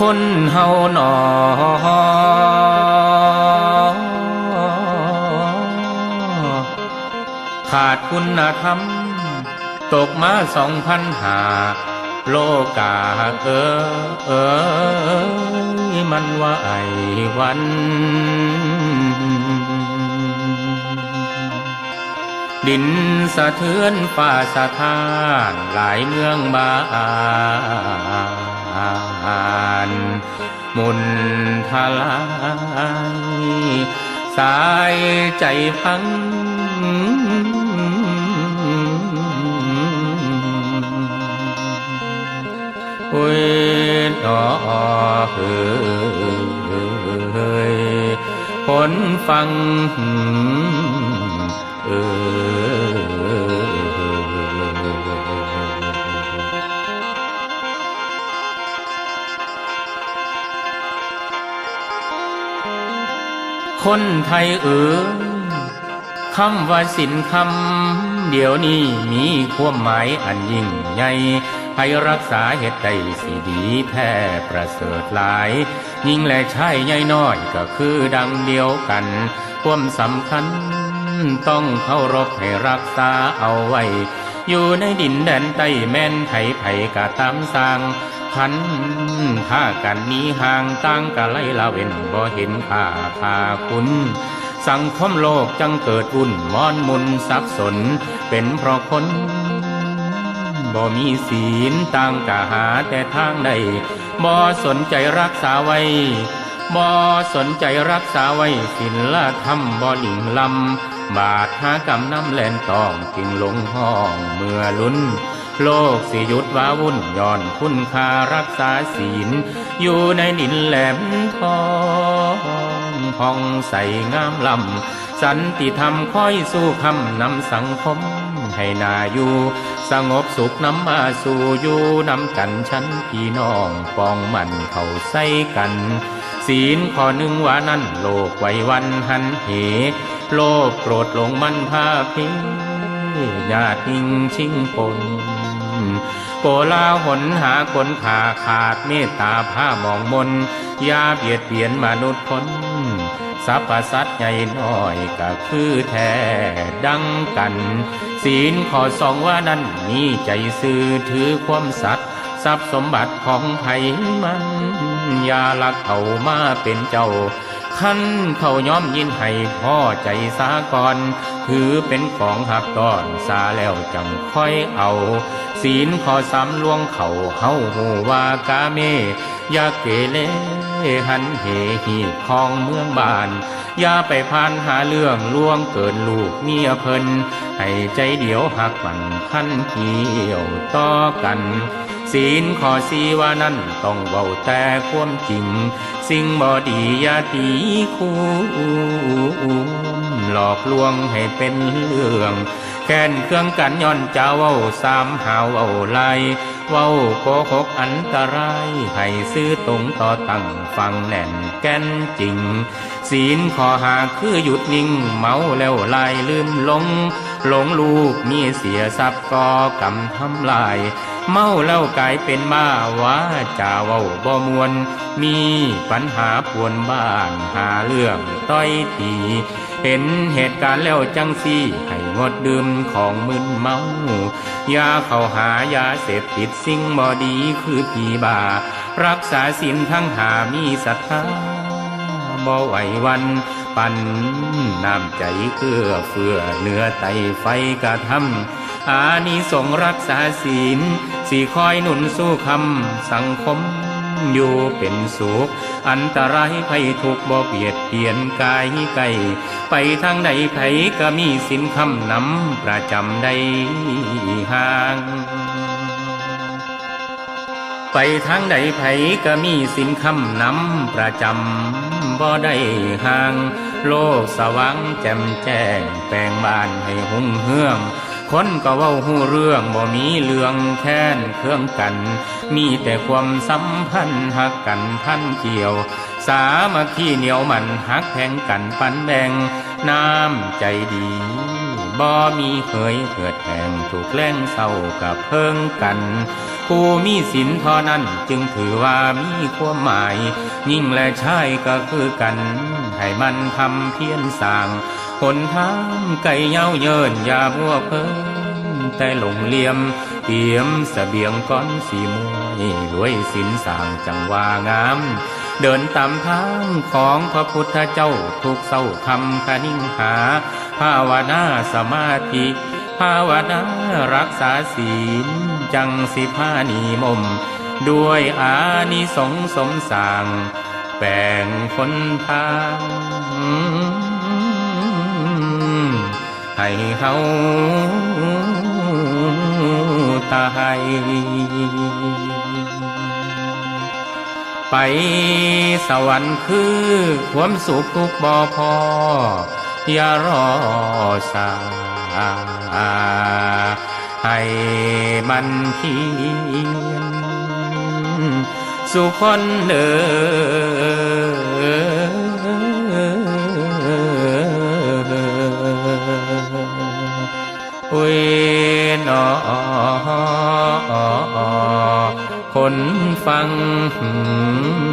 คนเฮาหนอ ขาดคุณธรรม ตกมาสองพันหา โลกาเออเอยมันว่าไอ้วันดินสะเทือนฟ้าสะท้านหลายเมืองบาน มุนทลายสายใจพังโอ้ยดอเฮ้ยผลฟัง เออ คนไทยเอ๋ยคำว่าสินคำเดี๋ยวนี้มีความหมายอันยิ่งใหญ่ให้รักษาเหตุใดสิดีแท้ประเสริฐหลาย ยิ่งและชายใหญ่น้อยก็คือดังเดียวกัน ความสำคัญต้องเคารพให้รักษาเอาไว้ อยู่ในดินแดนใต้แม่นไผไผ่กะตามสร้าง พันถ้ากันนี้ห่างตั้งกะไลละเว้นบ่เห็นค่าค่าคุณ สังคมโลกจังเกิดวุ่นมอนมุนสับสน เป็นเพราะคนบ่มีศีลต่างกะหาแต่ทางใดบ่สนใจรักษาไว้บ่สนใจรักษาไว้ศิลธรรมบ่หลิงลำบาดหากรรมน้ำแลนตองจึงลงห้องเมื่อลุ้น โลกสิยุดว้าวุ่นย่อนคุณคารักษาศีล อยู่ในดินแหลมทองพองใสงามลำ สันติธรรมคอยสู้คำนำสังคมให้นาอยู่ สงบสุขนำมาสู่อยู่นำกันชั้นพี่น้องปองมันเข้าใส่กัน ศีลข้อหนึ่งว่านั้นโลกไว้วันหันเห โลกโกรธลงมันพาเพ ญาติหิงชิงปนโกลาหนหาคนขาขาดเมตตาผ้ามองมนอยาเบียดเบียนมนุษย์คนสรรพสัตว์ใหญ่น้อยก็คือแท้ดังกัน ศีลข้อสองว่านั้นมีใจซื่อถือความสัตย์ทรัพย์สมบัติของไผมัน อย่าลักเขามาเป็นเจ้า ขันเขาย้อมยินให้พ่อใจสาก่อน ถือเป็นของหักตอนสาแล้วจังค่อยเอา ศีลขอสามลวงเขาเฮาหูว่ากาเมอย่าเกเรหันเหหีบของเมืองบานอย่าไปพานหาเรื่องล่วงเกินลูกเมียเพิ่นให้ใจเดียวหักมันพันเกี่ยวต่อกัน ศีลขอสีว่านั้นต้องเบาแต่ความจริง สิ่งบ่ดียาตีคู่หลอกลวงให้เป็นเรื่องแค้นเครื่องกันย่อนจะเว้าสามหาวเว้าไลายเว้าโกหกอันตราย ให้ซื้อตรงต่อตั้งฟังแน่นแก่นจริง ศีลขอหาคือหยุดนิ่งเมาแล้วลายลืมลง หลงลูกมีเสียทรัพย์ก่อกำทำลาย เมาแล้วกลายเป็นบ้าว่าจะเว้าบ่มวน มีปัญหาปวนบ้านหาเรื่องต้อยตีเห็นเหตุการณ์แล้วจังซี่ให้งดดื่มของมึนเมายาเข้าหายาเสพติดสิ่งบ่ดีคือผีบา รักษาศีลทั้งหามีศรัทธาบ่ไหววัน ปันน้ำใจเอื้อเฟื้อเนื้อไตไฟกระทำอานิสงส์รักษาศีลสี่คอยหนุนสู้คำสังคมอยู่เป็นสุข อันตรายภัยทุกบ่เบียดเบียนกายไกลไปทางใดไผก็มีสินคำนำประจำใดห่างไปทางใดไผก็มีสินคำนำประจำบ่ได้ห่าง โลกสว่างแจ่มแจ้งแปลงบ้านให้หุ่งเฮือง คนก็เว้าหูเรื่องบ่มีเรื่องแค้นเครื่องกัน มีแต่ความสัมพันธ์หักกันพันเกี่ยว สามัคคีเหนียวมันหักแพงกันปันแบ่งน้ำใจดีบ่มีเคยเกิดแห่งถูกแล้งเศร้ากับเพิ่งกัน ผู้มีศีลเท่านั้นจึงถือว่ามีความหมายยิ่งและชายก็คือกัน ให้มันทำเพียรสร้างหนทางไก่เย้าเยินอย่ามัวเพิ่นแต่หลงเหลี่ยม เตรียมเสบียงก้อนสีมวยรวยสินสร้างจังหวางาม เดินตามทางของพระพุทธเจ้าทุกเศร้าคำคนิ่งหา ภาวนาสมาธิภาวนารักษาศีล จังสิพานีมม ด้วยอานิสงสมสร้างแบ่งคนทางให้เขาตายไปสวรรค์คือความสุขทุกบ่อพอ อย่ารอสาให้มันเพียน สุขอนเดิเวนอคนฟังเออ